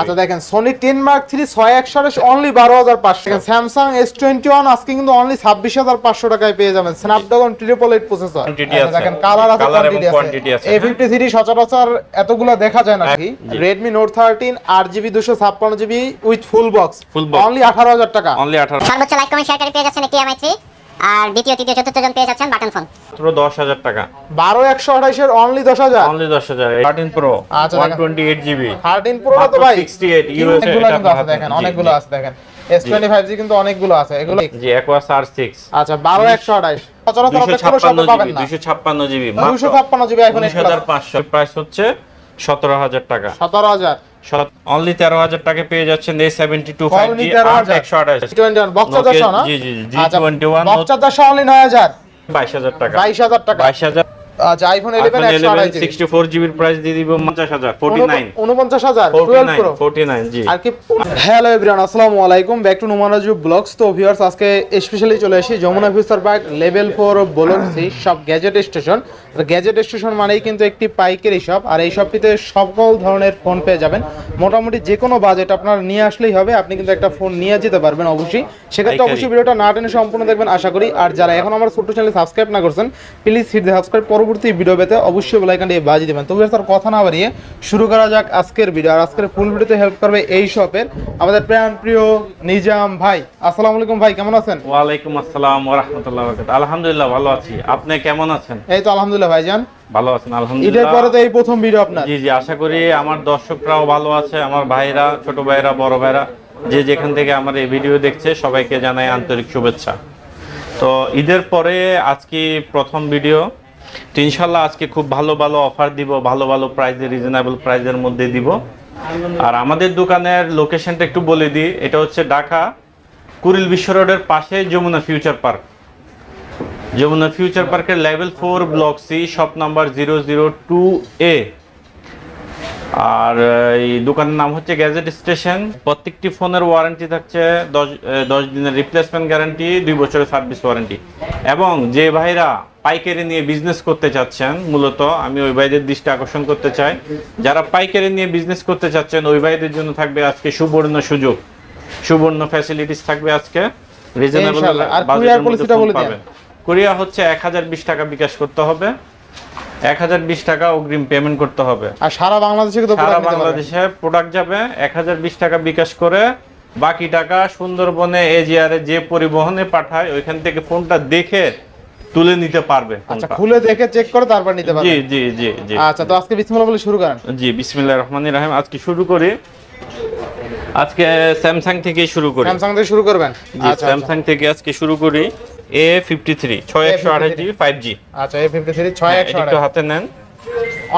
আচ্ছা দেখেন Sony ten mark three ছয় একশো আঠাশ অনলি বারো হাজার পাঁচশো স্যামসাং এস টোয়েন্টি ওয়ান আজকে কিন্তু অনলি ছাব্বিশ হাজার পাঁচশো টাকায় পেয়ে যাবেন। স্ন্যাপড্রাগন ট্রিপল এইট প্রসেসর দেখেন কালার আছে কোয়ান্টিটি আছে। আছে, এ ফিফটি থ্রি সচরাচর এতগুলো দেখা যায় না কি? রেডমি নোট থার্টিন আট জিবি দুশো ছাপ্পান্ন GB with full box Full box। Only আঠারো হাজার টাকা। অনলি আঠারো লাইক কমেন্ট শেয়ারকারী পেয়ে যাচ্ছেন একটি এমআই থ্রি আর দ্বিতীয় তৃতীয় চতুর্থ জন পেয়ে যাচ্ছেন বাটন ফোন। মাত্র দশ হাজার টাকা। বারো একশো অনলি দশ হাজার? অনলি দশ হাজার thirteen pro one. Twenty eight GB thirteen pro তো ভাই 68 ইউএস অনেকগুলো কিন্তু আছে দেখেন অনেকগুলো আছে দেখেন। এস টোয়েন্টি ফাইভ জি কিন্তু অনেকগুলো আছে এগুলো জি আর সিক্স আচ্ছা বারো একশো আঠাইশ সচরাচর অপেক্ষা করে ছাপ্পান্ন পাবেন জিবি না। দুশো ছাপ্পান্ন জিবি দুশো ছাপ্পান্ন জিবি আইফোন উনিশ হাজার পাঁচশো। প্রাইস হচ্ছে সতেরো হাজার টাকা। সতেরো হাজার। অনলি তেরো হাজার টাকা পেয়ে যাচ্ছেন A seventy two five Only জি 13,000 একশো আঠাশ। টোয়েন্টি ওয়ান বক্স চার্জার সহ না? জি জি জি twenty one box charger only নয় হাজার। বাইশ হাজার টাকা। বাইশ হাজার টাকা। বাইশ হাজার আচ্ছা আইফোন ইলেভেন আইফোন একশো ইলেভেন আঠাইশ জিবি সিক্সটি ফোর জিবির প্রাইস দিয়ে দিব পঞ্চাশ হাজার ফোর্টি নাইন উনপঞ্চাশ হাজার forty twelve nine pro forty nine জি। আর কি হ্যালো এভরিওয়ান আসসালামু আলাইকুম। ব্যাক টু নুমানাজু ব্লগস তো ভিউয়ার্স আজকে স্পেশালি চলে এসেছি Jamuna future park level four বলুন সি সব গ্যাজেট স্টেশন গ্যাজেট স্টেশন মানেই কিন্তু একটি পাইকারি শপ আর এই শপটিতে সকল ধরনের ফোন পেয়ে যাবেন। মোটামুটি যে কোনো বাজেট আপনার নিয়ে আসলেই হবে। আপনি কিন্তু একটা ফোন নিয়ে যেতে পারবেন অবশ্যই। সেক্ষেত্রে। অবশ্যই ভিডিওটা না টেনে সম্পূর্ণ দেখবেন আশা করি। আর যারা এখন আমার ছোট্ট চ্যানেল সাবস্ক্রাইব না করছেন প্লিজ হিট সাবস্ক্রাইব পরবর্তী ভিডিও পেতে অবশ্যই বেলাইকানটি বাজিয়ে দেবেন। তো স্যার কথা না বাড়িয়ে শুরু করা যাক আজকের ভিডিও আর আজকের ফুল ভিডিওতে হেল্প করবে এই শপের আমাদের প্রাণ প্রিয় নিজাম ভাই। আসসালামু আলাইকুম ভাই কেমন আছেন? ওয়ালাইকুম আসসালাম রাহমাতুল্লাহি আলহামদুলিল্লাহ ভালো আছি। আপনি কেমন আছেন? এই তো আলহামদুলিল্লাহ ভাইজান ভালো আছেন ঈদের আলহামদুলিল্লাহ পরে তো এই প্রথম ভিডিও আপনার। জি জি আশা করি আমার দর্শকরাও ভালো আছে আমার ভাইরা ছোট ভাইরা বড় ভাইরা যে যেখান থেকে আমার এই ভিডিও দেখছে সবাইকে জানাই আন্তরিক শুভেচ্ছা। তো ঈদের পরে আজকে প্রথম ভিডিও তো ইনশাল্লাহ আজকে খুব ভালো ভালো অফার দিব, ভালো ভালো প্রাইজে রিজনেবল প্রাইজের মধ্যে দিব। আর আমাদের দোকানের লোকেশনটা একটু বলে দিই, এটা হচ্ছে ঢাকা কুরিল বিশ্ব রোডের পাশে Jamuna future park Jamuna future পার্কের level four block C shop number zero zero two A আর এই দোকানের নাম হচ্ছে গ্যাজেট স্টেশন প্রত্যেকটি ফোনের ওয়ারেন্টি থাকছে, দশ দশ দিনের রিপ্লেসমেন্ট গ্যারান্টি দুই বছরের সার্ভিস ওয়ারেন্টি এবং যে ভাইরা পাইকারি নিয়ে বিজনেস করতে চাচ্ছেন মূলত আমি ওই ভাইদের দৃষ্টি আকর্ষণ করতে চাই। যারা পাইকারি নিয়ে বিজনেস করতে চাচ্ছেন ওই ভাইদের জন্য থাকবে আজকে সুবর্ণ সুযোগ। সুবর্ণ ফ্যাসিলিটিস থাকবে আজকে। রিজনেবল। কোরিয়া হচ্ছে এক হাজার বিশ টাকা বিকাশ করতে হবে। এক হাজার বিশ টাকা অগ্রিম পেমেন্ট করতে হবে। আর সারা বাংলাদেশে সারা। বাংলাদেশে প্রোডাক্ট যাবে। এক হাজার বিশ টাকা বিকাশ করে বাকি টাকা সুন্দরবনে এজিআরে যে পরিবহনে পাঠায় ওইখান থেকে ফোনটা দেখে তুলে নিতে পারবে আচ্ছা খুলে দেখে চেক করে তারপর নিতে জি জি জি জি। আচ্ছা তো আজকে বিসমিল্লাহ বলে শুরু করেন। জি বিসমিল্লাহির রহমানির রহিম। আজকে শুরু করি। আজকে স্যামসাং থেকে শুরু করি। স্যামসাং থেকে শুরু করবেন? জি আচ্ছা আচ্ছা। স্যামসাং থেকে আজকে শুরু করি। এ ফিফটি থ্রি ছয় একশো আঠাশ জিবি ফাইভ জি আচ্ছা এই ফিফটি থ্রি ছয় একশো একটু হাতে নেন।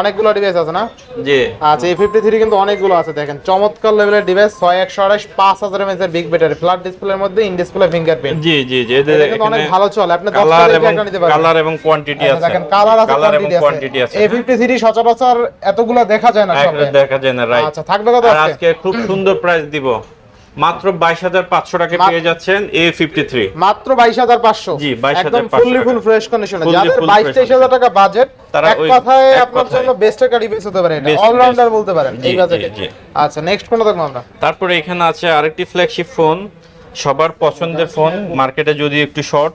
অনেকগুলো ডিভাইস আছে না? জি। আচ্ছা এই ফিফটি থ্রি কিন্তু অনেকগুলো আছে দেখেন। চমৎকার লেভেলের ডিভাইস ছয় একশো আঠাশ পাঁচ হাজার এমএস এর বিগ ব্যাটারি ফ্ল্যাট ডিসপ্লের মধ্যে ইন ডিসপ্লে ফিঙ্গারপ্রিন্ট জি জি জি কিন্তু অনেক ভালো চলে আপনি কালার এবং কালার এবং কোয়ান্টিটি আচ্ছা, আছে। দেখেন কালার আছে কালার এবং কোয়ান্টিটি আছে। এই ফিফটি থ্রি সচরাচর এতগুলো দেখা যায় না শপে দেখা যায় না রাইট আচ্ছা থাকবে কত আজকে? খুব সুন্দর প্রাইস দিব। মাত্র বাইশ হাজার পাঁচশো টাকা পেয়ে যাচ্ছেন এ ফিফটি থ্রি মাত্র বাইশ হাজার পাঁচশো। জি, 22,500 একদম ফুললি ফুল ফ্রেশ কন্ডিশনে যাদের full বাইশ fresh তেইশ হাজার টাকা বাজেট তারা এক কথায় আপনার জন্য বেস্ট একটা ডিভাইস হতে পারে। এটা অলরাউন্ডার বলতে পারেন এই বাজেটে। আচ্ছা নেক্সট কোন দেখব আমরা? তারপরে এখানে আছে আরেকটি ফ্ল্যাগশিপ ফোন সবার পছন্দের ফোন মার্কেটে যদি একটু শর্ট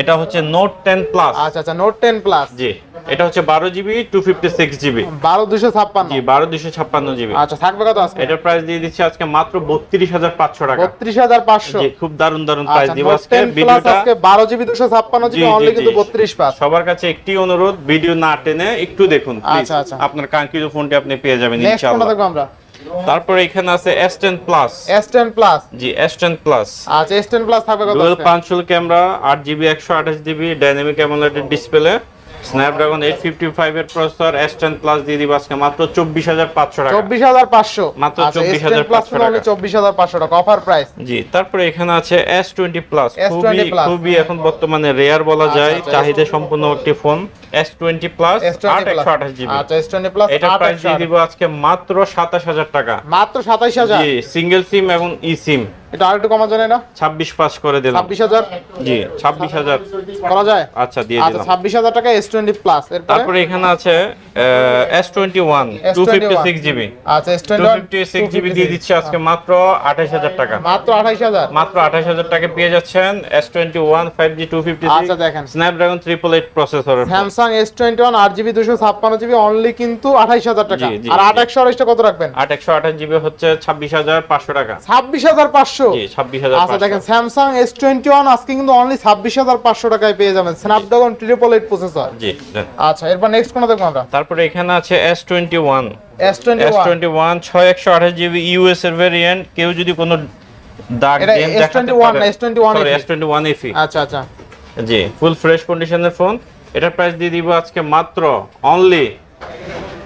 এটা হচ্ছে নোট টেন প্লাস আচ্ছা আচ্ছা নোট টেন প্লাস জি এটা হচ্ছে বারো GB two fifty six GB. বারো দুশো ছাপ্পান্ন। জি বারো দুশো ছাপ্পান্ন জিবি। আচ্ছা থাকবে কত আজকে? এটার প্রাইস দিয়ে দিচ্ছি আজকে মাত্র বত্রিশ হাজার পাঁচশো টাকা। বত্রিশ হাজার পাঁচশো। খুব দারুণ দারুণ প্রাইস আচ্ছা দিব আজকে ভিডিওটা আজকে বারো জিবি দুশো ছাপ্পান্ন জিবি অনলি কিন্তু বত্রিশ পাস। সবার কাছে একটি অনুরোধ ভিডিও না টেনে একটু দেখুন আচ্ছা, আচ্ছা। আপনার কাঙ্ক্ষিত ফোনটি আপনি পেয়ে যাবেন ইনশাআল্লাহ। আমরা। তারপরে এখানে আছে S ten plus S ten plus জি এস টেন প্লাস আচ্ছা এস টেন প্লাস থাকবে কত ডুয়াল? পাঞ্চুল ক্যামেরা আট জিবি একশো আঠাশ GB dynamic AMOLED display Snapdragon eight fifty five এর প্রসেসর এস টেন প্লাস দিয়ে দিব আজকে মাত্র চব্বিশ হাজার পাঁচশো টাকা। চব্বিশ হাজার পাঁচশো। মাত্র আচ্ছা 24,500 টাকা। চব্বিশ হাজার পাঁচশো টাকা অফার প্রাইস জি তারপরে এখানে আছে এস টোয়েন্টি প্লাস খুবই খুবই এখন বর্তমানে রেয়ার বলা আচ্ছা, যায়। আচ্ছা, চাহিদা সম্পূর্ণ একটি phone S twenty plus S আট টোয়েন্টি একশো আঠাশ জিবি আচ্ছা এস টোয়েন্টি প্লাস এটা প্রাইস দিয়ে দিব আজকে মাত্র সাতাশ হাজার টাকা। মাত্র সাতাইশ হাজার? জি সিঙ্গেল সিম এবং ই সিম এটা আরেকটু কমা যায় না ছাব্বিশ পাস করে দিলাম। ছাব্বিশ হাজার? জি ছাব্বিশ হাজার। করা যায়? আচ্ছা দিয়ে আচ্ছা দিলাম ছাব্বিশ হাজার টাকা এস টোয়েন্টি প্লাস এরপরে? তারপরে এখানে আছে S twenty one two fifty আচ্ছা S two fifty six GB দিয়ে দিচ্ছি আজকে মাত্র আঠাশ হাজার টাকা। মাত্র আঠাইশ হাজার? মাত্র আঠাশ হাজার টাকা পেয়ে যাচ্ছেন S twenty one five G two fifty আচ্ছা, দেখেন। ট্রিপল এইট প্রসেসরের ছাপ্পান্ন জিবি অনলি কিন্তু আঠাইশ হাজার টাকা। জি, জি, আর জি। আট একশো আড়াইশটা কত রাখবেন? আট একশো আঠাশ জিবি হচ্ছে ছাব্বিশ হাজার পাঁচশো টাকা। ছাব্বিশ আচ্ছা দেখেন আজকে কিন্তু অনলি টাকায় পেয়ে যাবেন ট্রিপল এইট প্রসেসর জি আচ্ছা এরপর নেক্সট কোন দেখব আমরা? তারপরে এখানে আছে এর ভেরিয়েন্ট কেউ যদি কোনো দাগ এটা game S21 S21 FE S twenty one FE আচ্ছা আচ্ছা। জি ফুল ফ্রেশ কন্ডিশনের ফোন এটার প্রাইস দিয়ে দিব আজকে মাত্র অনলি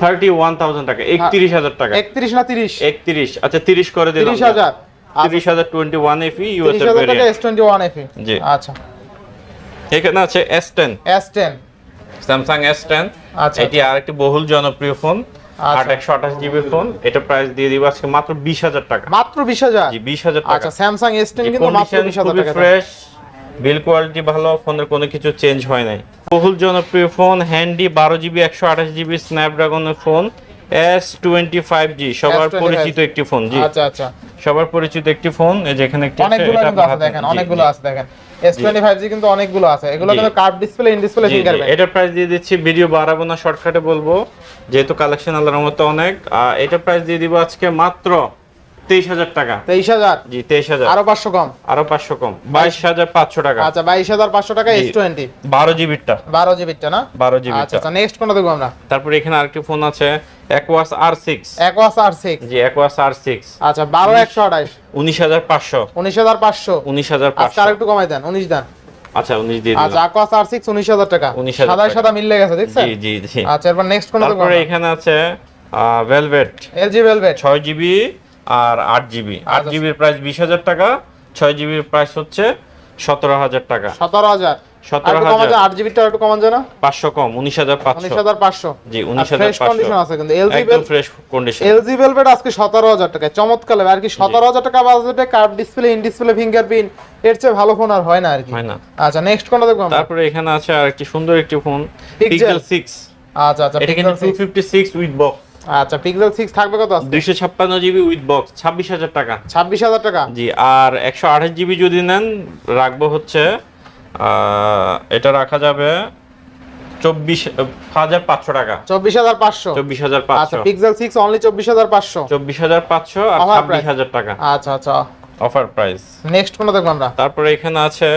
থার্টি ওয়ান থাউজেন্ড টাকা একত্রিশ হাজার টাকা। একত্রিশ না তিরিশ? একত্রিশ আচ্ছা তিরিশ করে দিলাম তিরিশ হাজার। তিরিশ হাজার টোয়েন্টি ওয়ান এফি ইউএস এর ভেরিয়েন্ট জি। আচ্ছা। এখানে আছে S ten S ten Samsung S ten আচ্ছা। এটি আরেকটি বহুল জনপ্রিয় ফোন। আচ্ছা। আট একশো আঠাশ জিবি ফোন। এটা প্রাইস দিয়ে দিব আজকে মাত্র বিশ হাজার টাকা। মাত্র বিশ হাজার? জি বিশ হাজার টাকা। স্যামসাং এস টেন কিন্তু মাত্র বিশ হাজার টাকা। ফ্রেশ বিল কোয়ালিটি ভালো ফোনের কোনো কিছু চেঞ্জ হয় নাই। বহুল জনপ্রিয় ফোন হ্যান্ডি বারো জিবি একশো আঠাশ GB স্ন্যাপড্রাগনের phone. S twenty five G সবার পরিচিত একটি ফোন জি। আচ্ছা আচ্ছা। সবার পরিচিত একটি ফোন এই যে এখানে একটি আছে, অনেকগুলো এটা আছে দেখেন অনেকগুলো আছে দেখেন। এস টোয়েন্টি ফাইভ জি কিন্তু অনেকগুলো আছে। এগুলো কিন্তু curve display in display fingerprint এটার প্রাইস দিয়ে দিচ্ছি ভিডিও বাড়াবো না শর্টকাটে বলব। যেহেতু কালেকশন আল্লাহর মতো অনেক এটা এটার প্রাইস দিয়ে দিব আজকে মাত্র তেইশ হাজার টাকা। তেইশ হাজার? জি তেইশ হাজার। আরও পাঁচশো কম? আরও পাঁচশো কম। বাইশ হাজার পাঁচশো টাকা। আচ্ছা বাইশ হাজার পাঁচশো টাকা এস টোয়েন্টি বারো জিবিরটা বারো জিবিটা না? বারো জিবি আচ্ছা আচ্ছা নেক্সট কোনটা দেখব আমরা। তারপরে এখানে আরেকটি ফোন আছে Aquos R six Aquos R six জি অ্যাকোয়াস আর সিক্স আচ্ছা বারো একশো আঠাইশ উনিশ হাজার পাঁচশো। উনিশ হাজার পাঁচশো। উনিশ হাজার পাঁচশো। আর একটু কমাই দেন উনিশ দেন। আচ্ছা দিয়ে আচ্ছা আকোয়াস আর সিক্স উনিশ হাজার টাকা। 19,000 সাদা সাদা মিললে গেছে দেখছেন? জি জি জি। আচ্ছা এরপর নেক্সট কোনটা তারপরে এখানে আছে ভেলভেট এলজি ভেলভেট ছয় জিবি আর আট জিবি। আট। জিবির প্রাইস বিশ হাজার টাকা ছয় জিবির প্রাইস হচ্ছে সতেরো হাজার টাকা। সতেরো হাজার। সতেরো হাজার। আট জিবিটা একটু কমান যায় না? পাঁচশো কম উনিশ হাজার উনিশ হাজার পাঁচশো। জি উনিশ হাজার কন্ডিশন আছে কিন্তু। এলজি একদম ফ্রেশ কন্ডিশন এলজি ভেলভেট আজকে সতেরো হাজার টাকা চমৎকার আর কি সতেরো হাজার টাকা বাজেটে curve display in display fingerprint এর চেয়ে ভালো ফোন আর হয় না আর কি। হয় না। আচ্ছা নেক্সট কোনটা দেখব তারপরে এখানে আছে আর একটি সুন্দর একটি ফোন পিক্সেল সিক্স আচ্ছা আচ্ছা এটা কিন্তু two fifty six with box আচ্ছা পিক্সেল সিক্স থাকবে কত আছে দুইশো ছাপ্পান্ন জিবি উইথ বক্স ছাব্বিশ হাজার টাকা। ছাব্বিশ হাজার টাকা? জি আর একশো আঠাশ জিবি যদি নেন রাখব হচ্ছে এটা রাখা যাবে চব্বিশ হাজার পাঁচশো টাকা। চব্বিশ হাজার পাঁচশো। চব্বিশ হাজার আচ্ছা পাঁচশো পিক্সেল সিক্স অনলি চব্বিশ হাজার পাঁচশো। চব্বিশ হাজার পাঁচশো আর ছাব্বিশ। হাজার টাকা। আচ্ছা আচ্ছা। অফার প্রাইস নেক্সট কোনটা দেখব আমরা? তারপরে এখানে আছে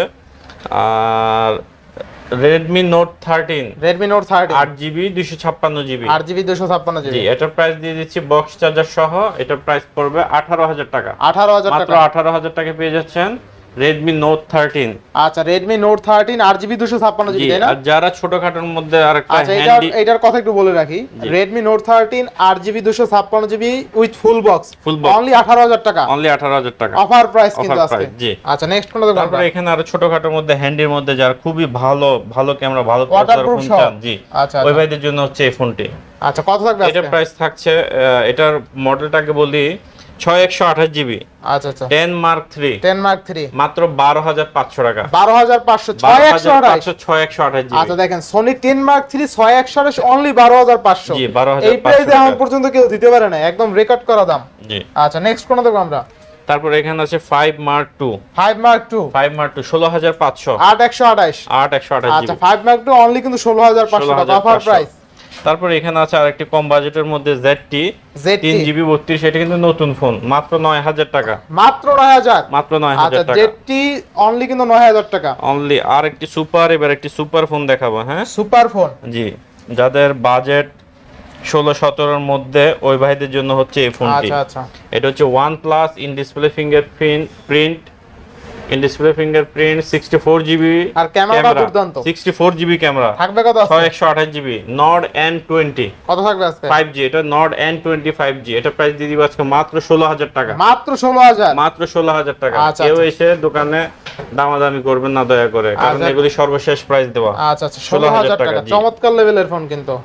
আর Redmi note thirteen Redmi note thirty আট জিবি দুইশো ছাপ্পান্ন জিবি আট জিবি দুশো ছাপ্পান্ন জি জিবি এটার প্রাইস দিয়ে দিচ্ছি বক্স চার্জার সহ এটার প্রাইস পড়বে আঠারো হাজার টাকা। 18000 টাকা মাত্র টাকা। আঠারো হাজার টাকা পেয়ে যাচ্ছেন। রেডমি নোট থার্টিন আচ্ছা আট জিবি দুশো ছাপ্পান্ন জিবি জি তাই না? আর যারা ছোটখাটোর মধ্যে আরেকটা আচ্ছা এটার হ্যান্ডি এটার কথা একটু বলে রাখি। থার্টিন আট জিবি দুশো ছাপ্পান্ন GB with full box Full box। Only আঠারো হাজার টাকা। অনলি আঠারো হাজার টাকা। অফার প্রাইস কিন্তু price, জি। আচ্ছা নেক্সট কোনটা দেখব তারপরে এখানে আরও ছোটখাটোর মধ্যে হ্যান্ডির মধ্যে যারা খুবই ভালো ভালো ক্যামেরা ভালো Waterproof ফোন চান জি। আচ্ছা, ওই আচ্ছা। ভাইদের জন্য হচ্ছে এই ফোনটি আচ্ছা কত থাকবে এটার প্রাইস থাকছে এটার মডেলটাকে বলি ছয় একশো আঠাশ জিবি। আচ্ছা আচ্ছা। Ten mark three. Ten mark three. মাত্র বারো হাজার পাঁচশো টাকা। বারো হাজার পাঁচশো ছয় একশো আঠাশ। ছয় একশো আঠাশ আচ্ছা দেখেন সোনি টেন মার্ক থ্রি ছয় একশো আঠাশ অনলি বারো হাজার পাঁচশো। জি, 12,500 এই প্রাইসে এখন পর্যন্ত কেউ দিতে পারে না একদম রেকর্ড করা দাম। জি। আচ্ছা নেক্সট দেখব আমরা? তারপরে এখানে আছে five mark two five mark two five mark two ষোলো হাজার পাঁচশো। আট একশো আঠাশ। আট একশো আঠাশ আচ্ছা GB. Five mark two only কিন্তু ষোলো হাজার পাঁচশো টাকা অফার প্রাইস তারপরে এখানে আছে আরেকটি কম বাজেটের মধ্যে জেডটি তিন জিবি বত্রিশ এটা কিন্তু নতুন ফোন মাত্র নয় হাজার টাকা। মাত্র নয় হাজার? মাত্র নয় আচ্ছা হাজার টাকা জেডটি অনলি কিন্তু নয় হাজার টাকা। অনলি আর একটি সুপার এবার একটি সুপার ফোন দেখাবো হ্যাঁ? সুপার ফোন জি যাদের বাজেট ষোলো সতেরোর মধ্যে ওই ভাইদের জন্য হচ্ছে এই ফোনটি আচ্ছা আচ্ছা। এটা হচ্ছে one plus in display finger print in display finger print sixty GB আর ক্যামেরাটা দুর্দান্ত। Sixty four GB camera. থাকবে কত আজকে? ছয় একশো আঠাশ জিবি নড এন টোয়েন্টি কত থাকবে আজকে? ফাইভ জি এটা Nord N twenty five G এটা প্রাইস দিয়ে দিব আজকে মাত্র ষোলো হাজার টাকা। মাত্র ষোলো হাজার? মাত্র ষোলো হাজার টাকা। আচ্ছা, কেউ আচ্ছা। এসে দোকানে দামাদামি করবেন না দয়া করে। কারণ আচ্ছা। এগুলি সর্বশেষ প্রাইস দেওয়া। আচ্ছা আচ্ছা ষোলো হাজার টাকা। চমৎকার লেভেলের ফোন কিন্তু।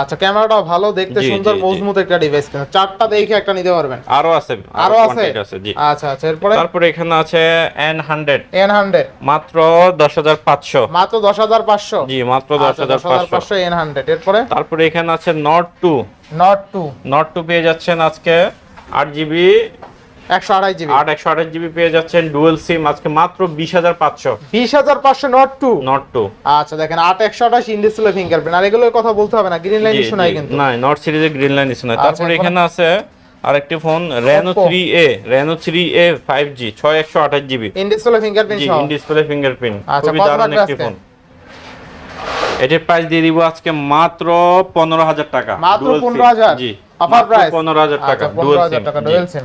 আচ্ছা ক্যামেরাটাও ভালো দেখতে সুন্দর। মজবুত একটা ডিভাইস কিন্তু চারটা দেখে একটা নিতে পারবেন? আরও আছে আরও আছে? জি। আচ্ছা আচ্ছা এরপরে? তারপরে এখানে আছে এন হান্ড্রেড এন হান্ড্রেড মাত্র দশ হাজার পাঁচশো। মাত্র দশ হাজার পাঁচশো? জি মাত্র দশ হাজার পাঁচশো। পাঁচশো এন হান্ড্রেড এরপরে? তারপরে এখানে আছে Nord two Nord two Nord two পেয়ে যাচ্ছেন আজকে আট জিবি একশো আড়াই জিবি। জিবি পেয়ে যাচ্ছেন ডুয়েল সিম আজকে মাত্র বিশ হাজার পাঁচশো। বিশ হাজার পাঁচশো নট টু নট টু আচ্ছা দেখেন আট একশো আঠাশ ফিঙ্গারপ্রিন্ট আর এগুলোর কথা বলতে হবে না গ্রিন লাইন ইস্যু নাই কিন্তু। না নট সিরিজের গ্রিন লাইন ইস্যু নাই। আচ্ছা, এখানে আছে আরেকটি phone Reno Oppo। Three A Reno three five G ছয় একশো আঠাশ জিবি। ইন্ডিসপ্লে ফিঙ্গারপ্রিন্ট সহ। আচ্ছা, কত একটি ফোন এটির প্রাইস দিয়ে দিব আজকে মাত্র পনেরো হাজার টাকা মাত্র Dual SIM। পনেরো হাজার। জি অফার প্রাইস পনেরো হাজার টাকা SIM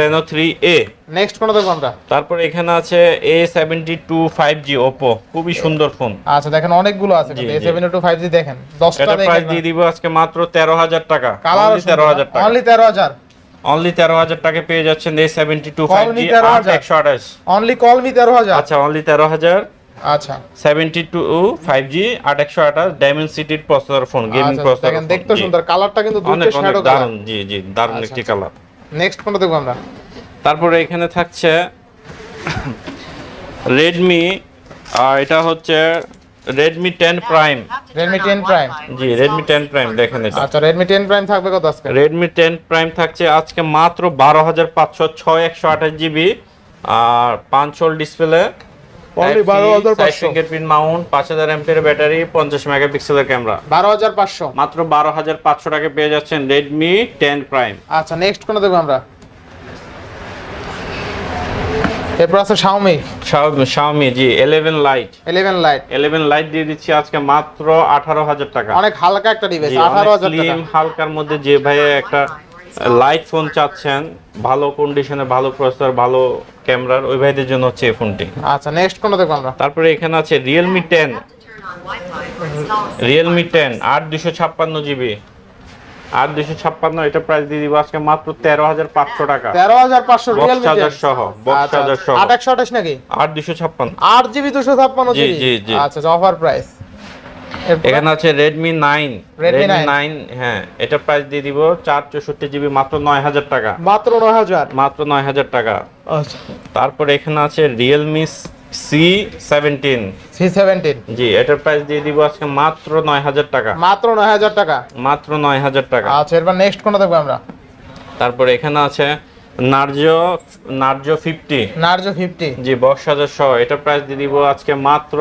Reno three A next কোন দেখব আমরা। তারপর এখানে আছে A seventy two five G Oppo খুবই সুন্দর ফোন আচ্ছা দেখেন অনেকগুলো আছে জি, এ জি। সেভেন টু ফাইভ জি দেখেন। এটা প্রাইস দিয়ে দিব আজকে মাত্র তেরো হাজার টাকা। কালার তেরো হাজার টাকা। অনলি তেরো হাজার। অনলি তেরো হাজার টাকা পেয়ে যাচ্ছেন এই সেভেন্টি টু 13,000 একশো আঠাশ। অনলি কল মি তেরো হাজার। আচ্ছা অনলি তেরো হাজার। আচ্ছা। সেভেন্টি টু ফাইভ জি আট একশো আঠাশ। ডায়মন্ড সিটির প্রসেসর ফোন গেমিং আচ্ছা, প্রসেসর দেখেন দেখতে সুন্দর। কালারটা কিন্তু দারুণ। জি জি দারুণ আচ্ছা, একটি আচ্ছা। কালার নেক্সট কোনটা দেখব আমরা? তারপরে এখানে থাকছে রেডমি আর এটা হচ্ছে Redmi ten prime Redmi ten prime জি রেডমি টেন প্রাইম দেখেন এটা। আচ্ছা রেডমি টেন প্রাইম থাকবে কত আজকে? রেডমি টেন প্রাইম থাকছে আজকে মাত্র বারো হাজার পাঁচশো ছয় একশো আঠাশ জিবি আর পাঁচ ডিসপ্লে Only 12,500 ফিঙ্গারপ্রিন্ট মাউন্ট পাঁচ হাজার ব্যাটারি পঞ্চাশ মেগাপিক্সেলের ক্যামেরা বারো হাজার পাঁচশো। মাত্র বারো হাজার পাঁচশো টাকা পেয়ে যাচ্ছেন রেডমি টেন প্রাইম আচ্ছা নেক্সট দেখব আমরা? এরপর আছে শাওমি শাওমি জি eleven lite eleven lite eleven lite দিয়ে দিচ্ছি আজকে মাত্র আঠারো হাজার টাকা। অনেক হালকা একটা ডিভাইস জি, আঠারো অনেক হাজার টাকা। slim, হালকার মধ্যে যে ভাই একটা লাইট ফোন চাচ্ছেন ভালো কন্ডিশনে ভালো প্রসেসর ভালো ক্যামেরার ওই ভাইদের জন্য হচ্ছে এই ফোনটি আচ্ছা নেক্সট কোনটা দেখব আমরা? তারপরে এখানে আছে রিয়েলমি টেন রিয়েলমি টেন আট দুশো ছাপ্পান্ন জিবি। আট দুশো ছাপ্পান্ন এটা প্রাইস দিয়ে দিব আজকে মাত্র তেরো হাজার পাঁচশো টাকা। তেরো হাজার পাঁচশো বক্স চার্জার সহ বক্স চার্জার সহ। আট একশো আঠাশ নাকি? আট দুশো ছাপ্পান্ন। আট জিবি দুশো ছাপ্পান্ন জি, জি। আচ্ছা অফার প্রাইস এখানে আছে Redmi nine Redmi Redmi 9 nine হ্যাঁ এটা প্রাইস দিয়ে দিব চার চৌষট্টি জিবি মাত্র নয় হাজার টাকা। মাত্র নয় হাজার? মাত্র নয় হাজার টাকা। আচ্ছা। তারপরে এখানে আছে Realme C seventeen C seventeen জি এটার প্রাইস দিয়ে দিব আজকে মাত্র নয় হাজার টাকা। মাত্র নয় হাজার টাকা? মাত্র নয় হাজার টাকা। আচ্ছা এরপর নেক্সট কোনটা দেখব আমরা? তারপরে এখানে আছে Narzo Narzo fifty Narzo fifty জি বক্স হাজার সহ এটার প্রাইস দিয়ে দিব আজকে মাত্র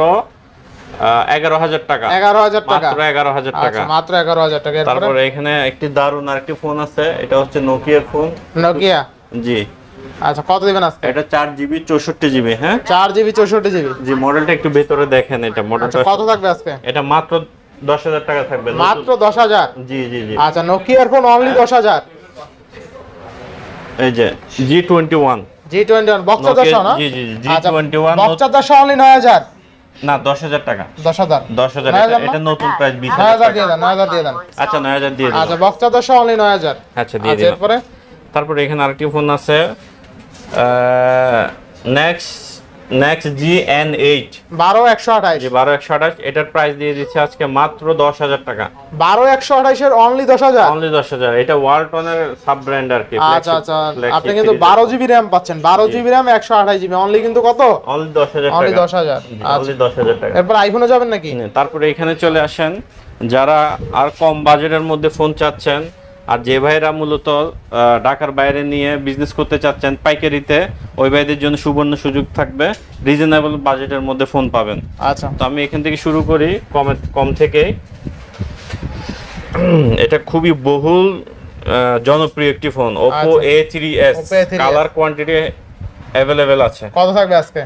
এগারো হাজার টাকা। এগারো হাজার টাকা। এগারো হাজার টাকা। আচ্ছা মাত্র এগারো হাজার টাকা। তারপরে এখানে একটি দারুণ আরেকটি ফোন আছে এটা হচ্ছে নোকিয়ার ফোন। নোকিয়া জি। আচ্ছা কত দিবেন আজকে? এটা চার জিবি চৌষট্টি জিবি হ্যাঁ? চার জিবি চৌষট্টি জিবি। জি মডেলটা একটু ভেতরে দেখেন এটা আচ্ছা মডেলটা কত থাকবে আজকে? এটা মাত্র দশ হাজার টাকা থাকবে। মাত্র দশ হাজার? জি জি জি। আচ্ছা নোকিয়ার ফোন অনলি দশ হাজার। এই যে জি টোয়েন্টি ওয়ান জি টোয়েন্টি ওয়ান বক্স চার্জার না? জি জি জি আচ্ছা টোয়েন্টি ওয়ান বক্স চার্জার সহ অনলি নয় হাজার। না দশ হাজার টাকা। দশ হাজার। দশ হাজার এটা- হাজার এটা নতুন প্রাইস বিশ হাজার হাজার দিয়ে দেন নয় হাজার দিয়ে দেন। আচ্ছা নয় হাজার দিয়ে আচ্ছা দিলাম বক্স চার্জার সহ অনলি নয় হাজার। আচ্ছা দিয়ে আচ্ছা তারপরে তারপরে এখানে আরেকটি ফোন আছে নেক্সট নেক্সট জি এন এইট বারো একশো আঠাইশ যে বারো একশো আঠাশ। এটার প্রাইস দিয়ে দিচ্ছে আজকে মাত্র দশ হাজার টাকা। বারো একশো আঠাইশের অনলি দশ হাজার? অনলি দশ হাজার। এটা ওয়ালটনের সাব ব্র্যান্ড আর কি আচ্ছা আচ্ছা। আপনি কিন্তু বারো জিবি র্যাম পাচ্ছেন। বারো জিবি র্যাম একশো আঠাশ জিবি অনলি কিন্তু কত? অনলি দশ হাজার অনলি দশ হাজার। আচ্ছা। অনলি দশ হাজার টাকা। এরপর আইফোনে যাবেন নাকি? তারপরে এখানে চলে আসেন। যারা আর কম বাজেটের মধ্যে ফোন চাচ্ছেন আর যে ভাইরা মূলত ঢাকার বাইরে নিয়ে বিজনেস করতে চাচ্ছেন পাইকারিতে ওই ভাইদের জন্য সুবর্ণ সুযোগ থাকবে। রিজনেবল বাজেটের মধ্যে ফোন পাবেন। আচ্ছা। তো আমি এখান থেকে শুরু করি কম কম থেকেই। এটা খুবই বহুল জনপ্রিয় একটি phone Oppo. A three S colour quantity available আছে। কত থাকবে আজকে?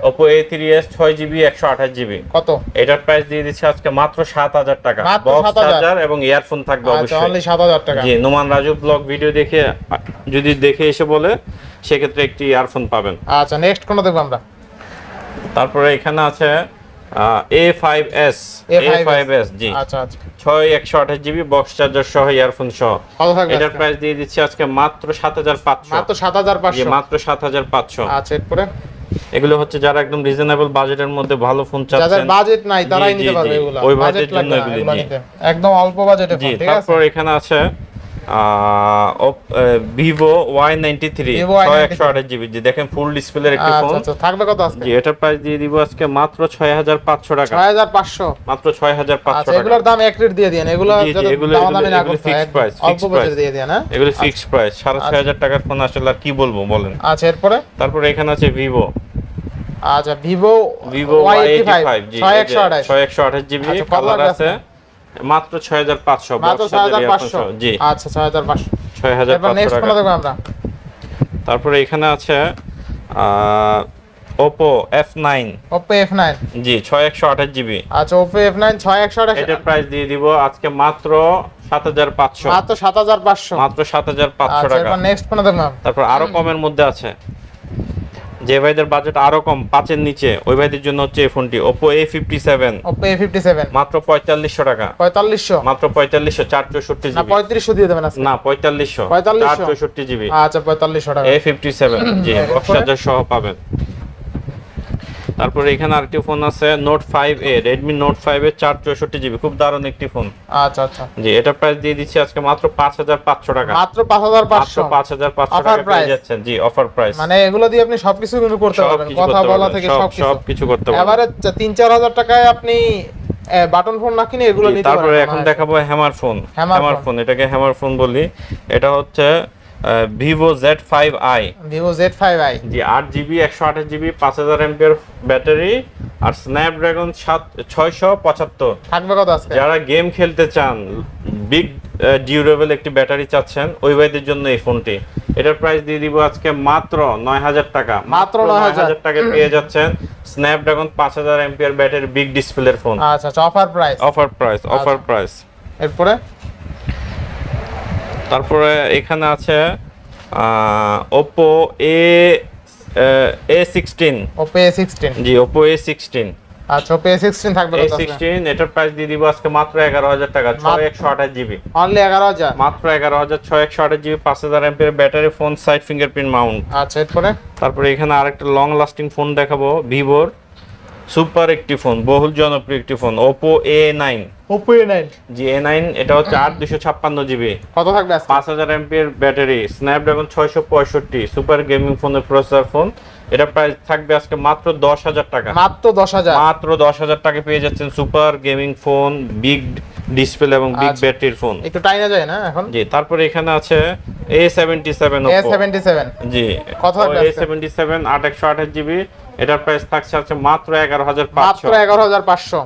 জিবি একশো আঠাশ জিবি কত? এটার প্রাইস দিয়ে দিচ্ছি আজকে মাত্র সাত হাজার টাকা। মাত্র বক্স 7,000 চার্জার এবং ইয়ারফোন থাকবে আচ্ছা অবশ্যই। অনলি সাত হাজার টাকা। জি নোমান রাজু ব্লগ ভিডিও দেখে যদি দেখে এসে বলে সেক্ষেত্রে একটি ইয়ারফোন পাবেন। আচ্ছা নেক্সট কোনটা দেখব আমরা? তারপরে এখানে আছে এ ফাইভ এস এ A5s জি। আচ্ছা আচ্ছা। ছয় একশো আঠাশ জিবি বক্স চার্জার সহ ইয়ারফোন সহ। এটার? প্রাইস দিয়ে দিচ্ছি আজকে মাত্র সাত হাজার পাঁচশো। মাত্র সাত হাজার পাঁচশো। মাত্র সাত হাজার পাঁচশো। আচ্ছা এরপরে? এগুলো হচ্ছে যারা একদম রিজনেবল বাজেটের মধ্যে ভালো ফোন যাদের বাজেট নাই তারাই নিতে পারবে এগুলো। ওই বাজেটের জন্য এগুলো একদম অল্প বাজেটে জি ঠিক আছে? তারপর এখানে আছে ভিভো ওয়াই নাইনটি থ্রি ছয় একশো আঠাশ জিবি দেখেন ফুল ডিসপ্লের একটি আচ্ছা ফোন আচ্ছা থাকবে কত আজকে? এটার প্রাইস দিয়ে দিব আজকে মাত্র ছয় হাজার পাঁচশো টাকা। ছয় হাজার পাঁচশো। মাত্র ছয় হাজার পাঁচশো আচ্ছা এগুলোর দাম এক রেট দিয়ে দিন এগুলো করতে হয়। দিয়ে দিন এগুলো ফিক্সড প্রাইস সাড়ে ছয় হাজার টাকার ফোন আসলে আর কি বলব বলেন? আচ্ছা এরপরে? তারপরে এখানে আছে ভিভো আচ্ছা Vivo Vivo Y eighty five ছয় একশো আঠাশ। ছয় একশো আঠাশ জিবি কালার আছে? মাত্র ছয় হাজার পাঁচশো মাত্র ছয় হাজার পাঁচশো? জি। আচ্ছা ছয় হাজার পাঁচশো। ছয় হাজার এরপর পাঁচশো নেক্সট টাকা। দেখব আমরা? তারপরে এখানে আছে নাইন ওপো এফ নাইন জি আচ্ছা একশো আঠাশ। এটার প্রাইস দিয়ে দিব আজকে মাত্র সাত হাজার পাঁচশো। মাত্র সাত হাজার পাঁচশো। মাত্র সাত হাজার পাঁচশো আচ্ছা টাকা। এরপর নেক্সট কোনটা দেখব তারপর আরও কমের মধ্যে আছে। যে ভাইদের বাজেট আরও কম পাঁচের নিচে ওই ভাইদের জন্য হচ্ছে এই ফোনটি Oppo A fifty seven Oppo A fifty seven মাত্র পঁয়তাল্লিশশো টাকা। পঁয়তাল্লিশশো। মাত্র পঁয়তাল্লিশশো চার চৌষট্টি না জিবি। পঁয়ত্রিশশো দিয়ে দেবেন আজকে। না পঁয়তাল্লিশশো 4500 চার চৌষট্টি জিবি। আচ্ছা পঁয়তাল্লিশশো টাকা। এ ফিফটি সেভেন জি বক্স চার্জার সহ পাবেন। তারপরে এখানে আরেকটি ফোন আছে note five A Redmi note five এর চার চৌষট্টি জিবি খুব দারুণ একটি ফোন। আচ্ছা আচ্ছা। জি এটা প্রাইস দিয়ে দিচ্ছি আজকে মাত্র পাঁচ হাজার পাঁচশো টাকা। মাত্র পাঁচ হাজার পাঁচশো। পাঁচ হাজার পাঁচশো টাকা পেয়ে? যাচ্ছেন। জি অফার প্রাইস মানে এগুলো দিয়ে আপনি সবকিছু কিন্তু করতে পারবেন। সবকিছু কথা বলা থেকে সব সবকিছু। করতে পারবেন। এবারে তিন চার হাজার টাকায় আপনি বাটন ফোন না কিনে এগুলো নিতে তারপরে এখন। দেখাবো হ্যামার ফোন হ্যামার ফোন এটাকে হ্যামার ফোন বলি। এটা হচ্ছে Vivo Z five I Vivo Z five I জি আট জিবি একশো আঠাশ জিবি পাঁচ হাজার এমপিয়ার ব্যাটারি আর স্ন্যাপড্রাগন সাত ছয়শো পঁচাত্তর। থাকবে কত আজকে? যারা গেম খেলতে চান বিগ ডিউরেবল একটি ব্যাটারি চাচ্ছেন ওই ভাইদের জন্য এই ফোনটি। এটার প্রাইস দিয়ে দিব আজকে মাত্র নয় হাজার টাকা। মাত্র 9,000 টাকা পেয়ে যাচ্ছেন স্ন্যাপড্রাগন পাঁচ হাজার এমপিয়ার ব্যাটারি বিগ ডিসপ্লের ফোন আচ্ছা আচ্ছা offer price offer price offer price এরপরে? তারপরে এখানে আছে Oppo A A sixteen Oppo A sixteen G Oppo A sixteen আচ্ছা ওপো এ সিক্সটিন থাকবে এ সিক্সটিন এটার প্রাইস দিয়ে দিব আজকে মাত্র এগারো হাজার টাকা ছয় একশো আঠাশ জিবি। অনলি এগারো হাজার? মাত্র এগারো হাজার ছয় একশো আঠাশ জিবি পাঁচ হাজার এমপির battery phone side fingerprint mount আচ্ছা এরপরে? তারপরে এখানে আরেকটা লং লাস্টিং ফোন দেখাবো ভিভোর সুপার একটি ফোন বহুল জনপ্রিয় একটি phone Oppo A nine Oppo A nine G A nine এটা হচ্ছে আট দুশো ছাপ্পান্ন জিবি। কত থাকবে পাঁচ হাজার এমপির ব্যাটারি স্ন্যাপড্রাগন ছয়শো পঁয়ষট্টি সুপার গেমিং ফোনের প্রসেসর ফোন। এটা প্রাইস থাকবে আজকে মাত্র দশ হাজার টাকা। মাত্র দশ হাজার। মাত্র দশ হাজার টাকা পেয়ে যাচ্ছেন super gaming phone big display এবং বিগ আচ্ছা। ব্যাটারির ফোন। একটু টাইনা যায় না এখন? জি তারপরে এখানে আছে A seventy seven A seventy seven জি। কত থাকবে এ আজকে? সেভেন্টি সেভেন আট একশো আঠাশ জিবি এটার প্রাইস থাকছে আছে মাত্র এগারো হাজার মাত্র এগারো হাজার পাঁচশো।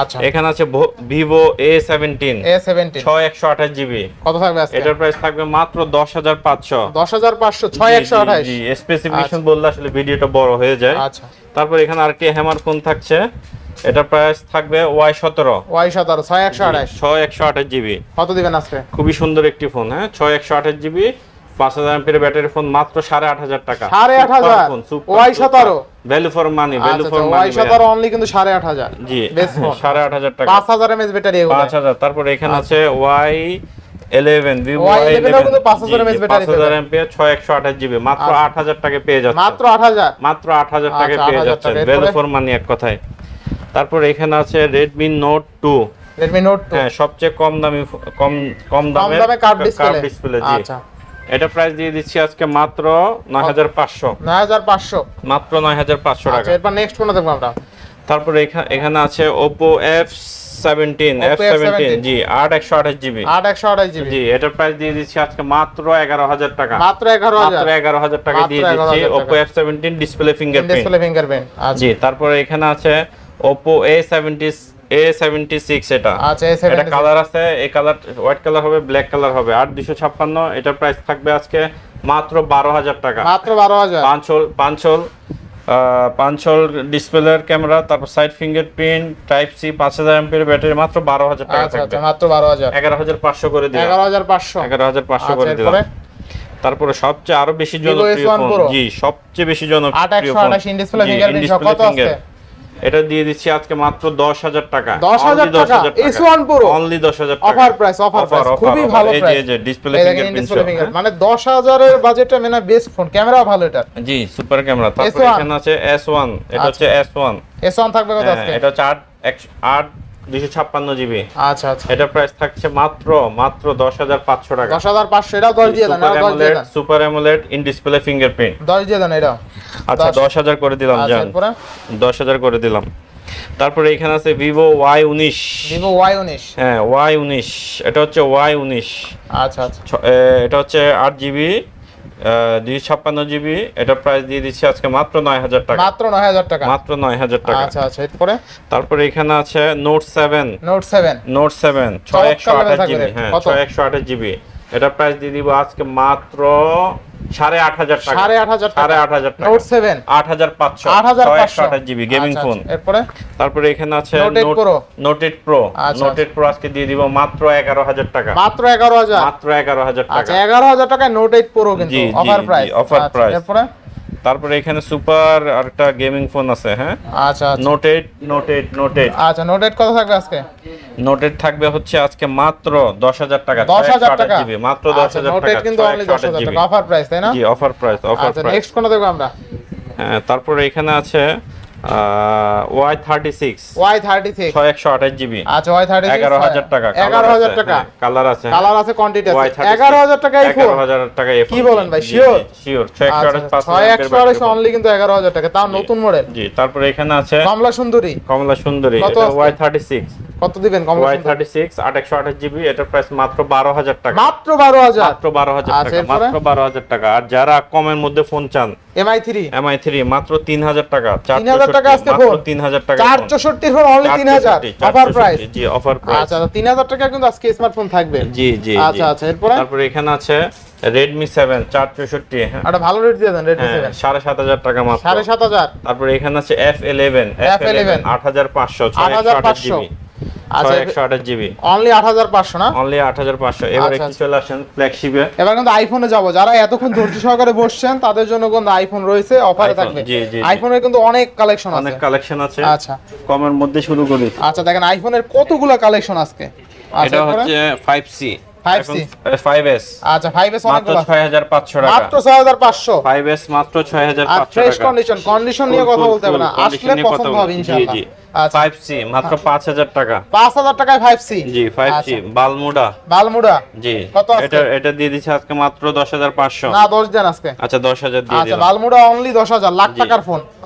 আচ্ছা। এখানে আছে Vivo A seventeen A seventeen ছয় একশো আঠাশ জিবি। কত থাকবে আজকে? এটার প্রাইস থাকবে মাত্র দশ হাজার পাঁচশো। দশ হাজার পাঁচশো ছয় একশো আঠাশ। জি স্পেসিফিকেশন বললে আসলে ভিডিওটা বড় হয়ে যায়। আচ্ছা। তারপর এখানে আরেকটি হ্যামার ফোন থাকছে। এটা প্রাইস থাকবে ওয়াই সতেরো। ওয়াই সতেরো ছয় একশো আঠাশ। ছয় একশো আঠাশ জিবি। কত দিবেন আজকে? খুবই সুন্দর একটি ফোন হ্যাঁ? ছয় একশো আঠাশ জিবি। পাঁচ হাজার এমপির ব্যাটারি ফোন মাত্র সাড়ে আট হাজার টাকা। সাড়ে আট হাজার? ওয়াই সতেরো? Value for money value for Y সতেরো অনলি কিন্তু সাড়ে আট হাজার। জি সাড়ে আট হাজার টাকা। পাঁচ হাজার এমএস ব্যাটারি পাঁচ হাজার তারপরে এখানে আছে ওয়াই ইলেভেন ভিভো ওয়াই এও কিন্তু 5000 mAh battery পাঁচ হাজার পেবেন। ছয় একশো আঠাশ জিবি মাত্র। আট হাজার টাকা পেয়ে যাচ্ছে। মাত্র আট হাজার? মাত্র আট হাজার টাকা পেয়ে 8,000 ভ্যালু ফর মানি এক কথায়। তারপর এখানে আছে Redmi note two Redmi note হ্যাঁ সবচেয়ে কম দামি কম কম দামে কার্ভ ডিসপ্লে ডিসপ্লে জি। আচ্ছা। এটা প্রাইস দিয়ে দিচ্ছি আজকে মাত্র নয় হাজার পাঁচশো। নয় হাজার পাঁচশো। মাত্র নয় হাজার পাঁচশো আচ্ছা টাকা। এরপর নেক্সট কোনটা দেখব আমরা? তারপরে এখা- এখানে আছে Oppo এফ সেভেন্টিন F17 জি আট একশো আঠাশ জিবি। আট একশো আঠাশ জিবি। জি এটার প্রাইস দিয়ে দিচ্ছি আজকে মাত্র এগারো হাজার টাকা। মাত্র এগারো হাজার। মাত্র এগারো হাজার টাকা দিয়ে 11,000 দিচ্ছি F seventeen display fingerprint display fingerprint জি তারপরে এখানে আছে ওপো এ এটা। আচ্ছা এ এটা কালার আছে এই কালার হোয়াইট কালার হবে ব্ল্যাক কালার হবে। আর দুশো প্রাইস থাকবে আজকে মাত্র বারো হাজার টাকা। মাত্র বারো হাজার। পাঁচল পাঁচল পাঁচল ডিসপ্লের ক্যামেরা তারপর side fingerprint type C battery মাত্র বারো হাজার টাকা আচ্ছা আচ্ছা মাত্র করে দিলাম। দিলাম। তারপরে সবচেয়ে আরও বেশি জনপ্রিয় ফোন জি সবচেয়ে বেশি জনপ্রিয় ফোন আঠাশ ইন ডিসপ্লে ফিঙ্গারপ্রিন্ট কত আছে? finger। এটা দিয়ে দিচ্ছি আজকে মাত্র দশ হাজার টাকা। 10,000 টাকা, S1 Pro? অনলি দশ হাজার অফার প্রাইস অফার প্রাইস খুবই ভালো প্রাইস এই যে ডিসপ্লে ফিঙ্গারপ্রিন্ট মানে 10000 এর বাজেটে মানে বেস্ট ফোন ক্যামেরা ভালো এটা। জি সুপার ক্যামেরা তারপর S1 এখানে আছে S1 এটা হচ্ছে S1 S1 থাকবে কত হ্যাঁ, আজকে? এটা হচ্ছে আট একশো- আট দুইশো ছাপ্পান্ন জিবি। আচ্ছা আচ্ছা। এটা প্রাইস থাকছে মাত্র মাত্র দশ হাজার পাঁচশো টাকা। 10500 এটাও 10 দিয়ে দেন এটাও 10 দিয়ে দেন। Super AMOLED in display fingerprint 10 দিয়ে দেন এটা আচ্ছা দশ। দশ হাজার করে দিলাম আচ্ছা জান দশ হাজার করে দিলাম। তারপরে এখানে আছে ভিভো ওয়াই উনিশ। Vivo Y19 হ্যাঁ ওয়াই উনিশ। এটা হচ্ছে ওয়াই উনিশ। আচ্ছা আচ্ছা। এটা হচ্ছে আট জিবি দুইশো ছাপ্পান্ন জিবি এটা প্রাইস দিয়ে দিচ্ছি আজকে মাত্র নয় হাজার টাকা। মাত্র 9000 টাকা। মাত্র নয় হাজার টাকা। আচ্ছা আচ্ছা এরপরে? তারপরে এখানে আছে note seven note 7 note seven ছয় একশো আঠাশ জিবি। হ্যাঁ? ছয় একশো আঠাশ জিবি। এটা প্রাইস দিয়ে দিব আজকে মাত্র সাড়ে আট হাজার টাকা। সাড়ে আট হাজার সাড়ে আট হাজার টাকা। নোট 7 আট হাজার পাঁচশো। 8500 আঠাশ জিবি গেমিং ফোন এরপরে? তারপরে এখানে আছে Note 8 নোট এইট প্রো আচ্ছা, নোট এইট প্রো আজকে দিয়ে দিব মাত্র এগারো হাজার টাকা। মাত্র 11000 মাত্র এগারো হাজার আচ্ছা টাকা 11000 টাকায় নোট 8 প্রো কিন্তু অফার জি, প্রাইস এরপরে? তারপরে এখানে সুপার আরেকটা গেমিং ফোন আছে হ্যাঁ? আচ্ছা আচ্ছা। Note eight note eight note eight আচ্ছা নোট এইট কত থাকবে আজকে? নোট এইট থাকবে হচ্ছে আজকে মাত্র দশ হাজার টাকা 10000 টাকা? জিবি মাত্র দশ আচ্ছা হাজার টাকা 8 কিন্তু অনলি 10000 টাকা অফার প্রাইস তাই না? জি অফার প্রাইস অফার আচ্ছা প্রাইস নেক্সট কোনটা দেখব আমরা? হ্যাঁ তারপরে এখানে আছে ওয়াই থার্টি সিক্স Y36 ছয় একশো আঠাশ জিবি। আচ্ছা Y36 এগারো হাজার টাকা। 11000 টাকা। কালার আছে। কালার আছে কোয়ান্টিটি ওয়াই আছে 11000 টাকা এই ফোন এগারো হাজার টাকা এই কি বলেন ভাই? জি, sure? ছয় একশো আঠাশ ছয় একশো আড়াইশো অনলি কিন্তু এগারো হাজার টাকা। তাও নতুন মডেল জি তারপরে এখানে আছে কমলা সুন্দরী। কমলা সুন্দরী? ওয়াই থার্টি সিক্স কত দিবেন কমলা ওয়াই থার্টি সিক্স আট একশো আঠাশ জিবি। এটার প্রাইস মাত্র বারো হাজার টাকা। মাত্র বারো হাজার? মাত্র বারো হাজার আচ্ছা, টাকা মাত্র বারো হাজার টাকা। আর যারা কমের মধ্যে ফোন চান এমআই থ্রি এমআই থ্রি মাত্র তিন হাজার টাকা 3000 টাকা আজকে ফোন। তিন হাজার টাকা চার চৌষট্টির ফোন অনলি তিন হাজার অফার প্রাইস জি অফার প্রাইস আচ্ছা তিন হাজার টাকা কিন্তু আজকে স্মার্টফোন থাকবে। জি জি আচ্ছা, আচ্ছা, এরপরে? তারপরে এখানে আছে রেডমি সেভেন চার চৌষট্টি হ্যাঁ। একটা ভালো রেট দিয়ে দেন রেডমি হ্যাঁ, সেভেন সাড়ে সাত হাজার টাকা মাত্র। সাড়ে সাত হাজার। তারপরে এখানে আছে F eleven F F11 eleven আট হাজার পাঁচশো আঠাশ 8500 জিবি আচ্ছা ছয় একশো আঠাশ জিবি। অনলি আট হাজার পাঁচশো না? অনলি আট হাজার পাঁচশো। এবার একটু চলে আসেন ফ্ল্যাগশিপে এবার কিন্তু আইফোনে যাব। যারা এতক্ষণ ধৈর্য সহকারে বসছেন তাদের জন্য কিন্তু আইফোন রয়েছে অফারে থাকবে। জি, জি, জি। আইফোনের কিন্তু অনেক কালেকশন আছে। অনেক কালেকশন আছে। আচ্ছা। কমের মধ্যে শুরু করি। আচ্ছা দেখেন আইফোনের কতগুলো কালেকশন আজকে? আচ্ছা এটা হচ্ছে five C 5C five S আচ্ছা ফাইভ এস মাত্র অনেকগুলো। ছয় হাজার পাঁচশো টাকা। মাত্র ছয় হাজার পাঁচশো। ফাইভ এস মাত্র ছয় হাজার আর ফ্রেশ কন্ডিশন কন্ডিশন নিয়ে কথা বলতে হবে না। আসলে পছন্দ হবে ইনশাআল্লাহ। 5C মাত্র আছে এটা এটা দিয়ে দিছি আজকে মাত্র 10500 না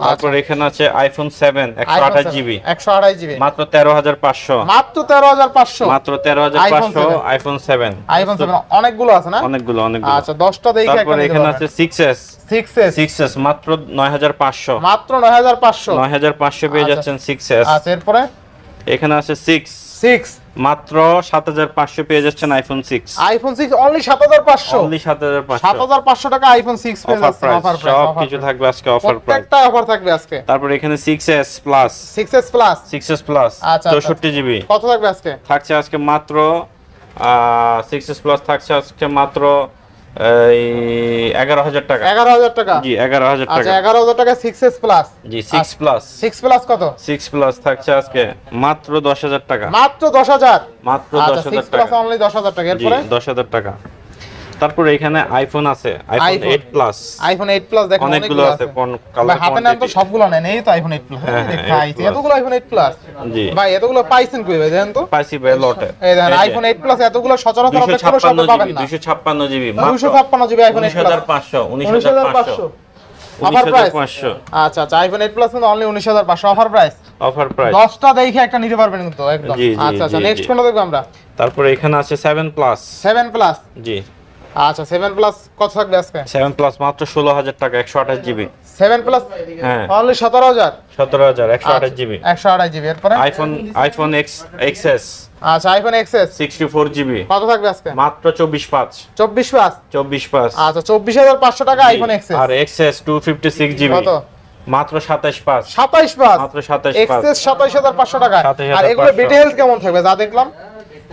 মাত্র 13500 মাত্র 13500 মাত্র 13500 আইফোন 7 আইফোন 7 অনেকগুলো 6s 6s মাত্র 9500 মাত্র 9500 9500 পেয়ে যাচ্ছেন 6s এক্সএস আচ্ছা এখানে আছে 6 6 মাত্র 7500 পেয়ে যাচ্ছেন আইফোন 6 আইফোন 6 অনলি 7500 অনলি 7500 7500 টাকা আইফোন 6 পেয়ে যাচ্ছেন অফার প্রাইস সব কিছু থাকবে আজকে অফার প্রাইস প্রত্যেকটা অফার থাকবে আজকে। তারপর এখানে 6s plus 6s plus 6s plus 64 GB কত থাকবে আজকে? থাকছে আজকে মাত্র 6s প্লাস থাকছে আজকে মাত্র এগারো হাজার টাকা। এগারো হাজার টাকা? জি এগারো হাজার আচ্ছা টাকা। এগারো হাজার টাকা সিক্স এস প্লাস জি সিক্স প্লাস সিক্স প্লাস কত? সিক্স প্লাস থাকছে আজকে মাত্র দশ হাজার টাকা। মাত্র দশ হাজার? মাত্র দশ আচ্ছা হাজার টাকা। অনলি দশ হাজার টাকা। এরপরে? দশ হাজার টাকা। তারপরে এখানে আইফোন আছে iPhone iPhone। Eight plus iPhone eight plus দেখেন অনেকগুলো আছে কোন কালার হাতে নেন তো সবগুলো নেন এই তো আইফোন এইট প্লাস দেখাইছি এতগুলো আইফোন এইট প্লাস জি। ভাই এতগুলো পাইছেন কই ভাই দেখেন তো? পাইছি ভাই লটে। এই দেখেন আইফোন এইট প্লাস এতগুলো সচরাচর আপনি কোনো শপে পাবেন না। দুশো ছাপ্পান্ন জিবি দুশো ছাপ্পান্ন জিবি আইফোন উনিশ এইট হাজার প্লাস পাঁচশো উনিশ উনিশ হাজার হাজার পাঁচশো। পাঁচশো উনিশ অফার হাজার প্রাইস পাঁচশো। আচ্ছা আচ্ছা আইফোন এইট প্লাস কিন্তু অনলি উনিশ হাজার পাঁচশো। অফার প্রাইস অফার প্রাইস দশটা দেখে একটা নিতে পারবেন কিন্তু একদম। আচ্ছা আচ্ছা নেক্সট। কোনটা দেখব আমরা? তারপরে এখানে আছে সেভেন প্লাস সেভেন প্লাস জি। আচ্ছা সেভেন প্লাস কত থাকবে আজকে? সেভেন প্লাস মাত্র ষোলো হাজার টাকা একশো আঠাশ জিবি সেভেন প্লাস হ্যাঁ। অনলি সতেরো হাজার? সতেরো হাজার একশো আঠাশ জিবি একশো আঠাশ জিবি এরপরে? আইফোন আইফোন এক্স এক্সএস আচ্ছা iPhone XS sixty four GB কত থাকবে আজকে? মাত্র চব্বিশ পাঁচ। চব্বিশ পাঁচ? চব্বিশ পাঁচ। আচ্ছা চব্বিশ হাজার পাঁচশো টাকা আইফোন এক্সএস আর XS two fifty six GB কত? মাত্র সাতাশ পাঁচ। সাতাইশ পাঁচ? মাত্র সাতাশ পাঁচ। এক্সএস সাতাইশ হাজার পাঁচশো টাকা। 27,500 আর এগুলো কেমন থাকবে? যা দেখলাম।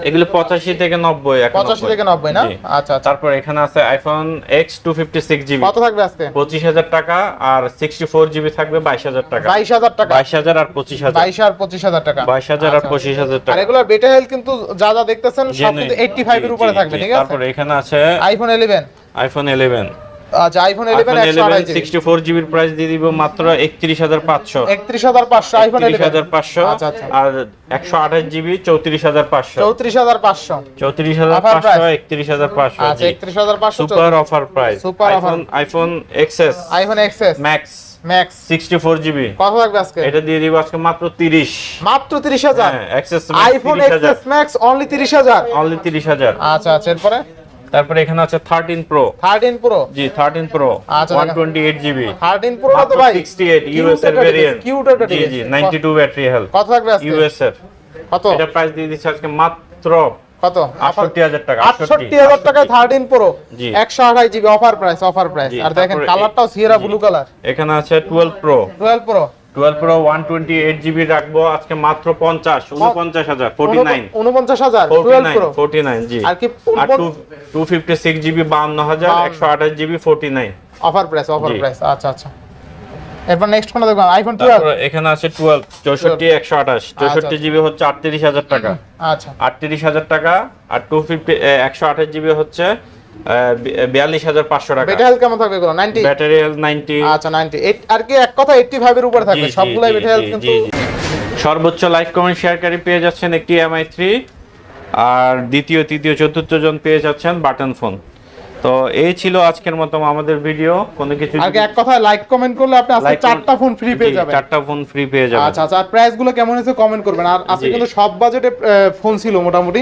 এগুলো পঁচাশি থেকে নব্বই পঁচাশি থেকে নব্বই না? আচ্ছা আচ্ছা। তারপর এখানে আছে আইফোন ফিফটি সিক্স জিবি কত থাকবে আজকে? পঁচিশ হাজার টাকা আর সিক্সটি ফোর জিবি থাকবে বাইশ হাজার টাকা। বাইশ হাজার টাকা। বাইশ হাজার আর পঁচিশ হাজার। বাইশ আর পঁচিশ হাজার টাকা। বাইশ হাজার আর আচ্ছা। পঁচিশ হাজার আর টাকা এগুলোর বেটা হেলথ কিন্তু যা যা দেখতেছেন সব কিন্তু এইটটি ফাইভ এর উপরে থাকবে ঠিক আছে? তারপর এখানে আছে আইফোন ইলেভেন আইফোন ইলেভেন আচ্ছা আইফোন ইলেভেন আইফোন একশো ইলেভেন আঠাশ সিক্সটি ফোর জিবির প্রাইস দিয়ে দিব মাত্র একত্রিশ হাজার পাঁচশো। একত্রিশ হাজার পাঁচশো আইফোন একত্রিশ ইলেভেন হাজার পাঁচশো। আচ্ছা, আচ্ছা। আর একশো আঠাশ জিবি চৌত্রিশ হাজার পাঁচশো। চৌত্রিশ হাজার পাঁচশো। চৌত্রিশ হাজার পাঁচশো price? একত্রিশ হাজার পাঁচশো আচ্ছা একত্রিশ হাজার পাঁচশো super offer price offer। IPhone iPhone XS iPhone XS max max sixty four GB কত থাকবে আজকে? এটা দিয়ে দিব আজকে মাত্র তিরিশ। মাত্র তিরিশ হাজার? হ্যাঁ XS iPhone XS max only তিরিশ হাজার। অনলি তিরিশ হাজার। আচ্ছা আচ্ছা এরপরে? তারপরে এখানে আছে থার্টিন প্রো থার্টিন প্রো জি থার্টিন প্রো আচ্ছা, ওয়ান দেখেন। Twenty eight GB thirteen pro তো ভাই? সিক্সটি এইট ইউএস এর ভেরিয়েন্ট cute একটা জি জি নাইনটি টু ব্যাটারি হেলথ কত থাকবে আজকে? ইউএস এর কত? এটা প্রাইস দিয়ে দিচ্ছে আজকে মাত্র কত? আটষট্টি হাজার টাকা আটষট্টি। হাজার টাকায় থার্টিন প্রো জি। একশো আঠাশ GB offer price offer price আর দেখেন কালারটাও সিয়েরা ব্লু কালার এখানে আছে টুয়েলভ প্রো টুয়েলভ প্রো রাখব আজকে মাত্র জি। আর কি আর two two fifty six GB বাউন্ন হাজার বাউন্ন। একশো আঠাশ GB forty nine offer price offer price আচ্ছা আচ্ছা। এরপর নেক্সট কোনটা দেখবেন আইফোন টুয়েলভ তারপরে এখানে আছে টুয়েলভ চৌষট্টি একশো আঠাশ। চৌষট্টি জিবি হচ্ছে আটত্রিশ হাজার টাকা। আচ্ছা। আটত্রিশ হাজার টাকা আর টু ফিফটি একশো আঠাশ জিবি হচ্ছে বিয়াল্লিশ হাজার পাঁচশো টাকা। বেটা হেলথ কেমন থাকবে এগুলো নাইনটি ব্যাটারি হেলথ নাইনটি আচ্ছা নাইনটি আর কি এক কথা এইটটি ফাইভ উপরে থাকবে সবগুলাই বেটা হেলথ কিন্তু সর্বোচ্চ লাইক কমেন্ট শেয়ারকারী পেয়ে যাচ্ছেন একটি এমআই থ্রি আর দ্বিতীয় তৃতীয় চতুর্থ জন পেয়ে যাচ্ছেন বাটন ফোন তো এই ছিল আজকের মতো আমাদের ভিডিও কোনো কিছু কি এক কথায় লাইক কমেন্ট করলে আপনি আজকে চারটা ফোন ফ্রি পেয়ে যাবেন। চারটা ফোন ফ্রি পেয়ে যাবেন। আচ্ছা আচ্ছা আর প্রাইসগুলো কেমন হয়েছে কমেন্ট করবেন। আর আজকে কিন্তু সব বাজেটে ফোন ছিল মোটামুটি।